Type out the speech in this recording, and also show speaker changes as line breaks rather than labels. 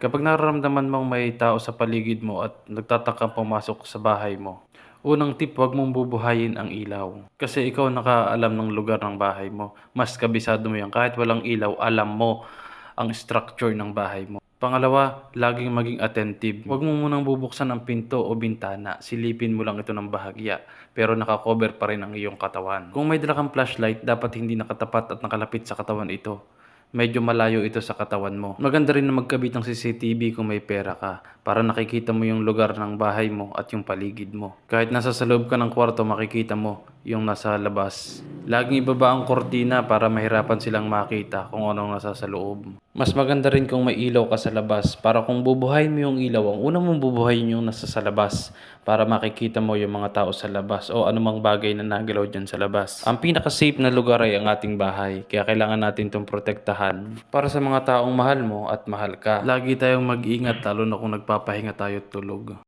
Kapag nararamdaman mong may tao sa paligid mo at nagtatakang pumasok sa bahay mo, unang tip huwag mong bubuhayin ang ilaw. Kasi ikaw nakaalam ng lugar ng bahay mo. Mas kabisado mo yan. Kahit walang ilaw, alam mo ang structure ng bahay mo. Pangalawa, laging maging attentive. Huwag mo munang bubuksan ang pinto o bintana. Silipin mo lang ito ng bahagya. Pero nakakover pa rin ang iyong katawan. Kung may dala flashlight, dapat hindi nakatapat at nakalapit sa katawan ito medyo malayo ito sa katawan mo. Maganda rin na magkabit ng CCTV kung may pera ka para nakikita mo yung lugar ng bahay mo at yung paligid mo. Kahit nasa sa loob ka ng kwarto, makikita mo yung nasa labas. Laging ibaba ang kortina para mahirapan silang makita kung anong nasa sa loob. Mas maganda rin kung may ilaw ka sa labas para kung bubuhayin mo yung ilaw, ang una mong bubuhayin yung nasa sa labas para makikita mo yung mga tao sa labas o anumang bagay na nagalaw dyan sa labas. Ang pinaka-safe na lugar ay ang ating bahay kaya kailangan natin itong protektahan para sa mga taong mahal mo at mahal ka. Lagi tayong mag-ingat lalo na kung nagpapahinga tayo at tulog.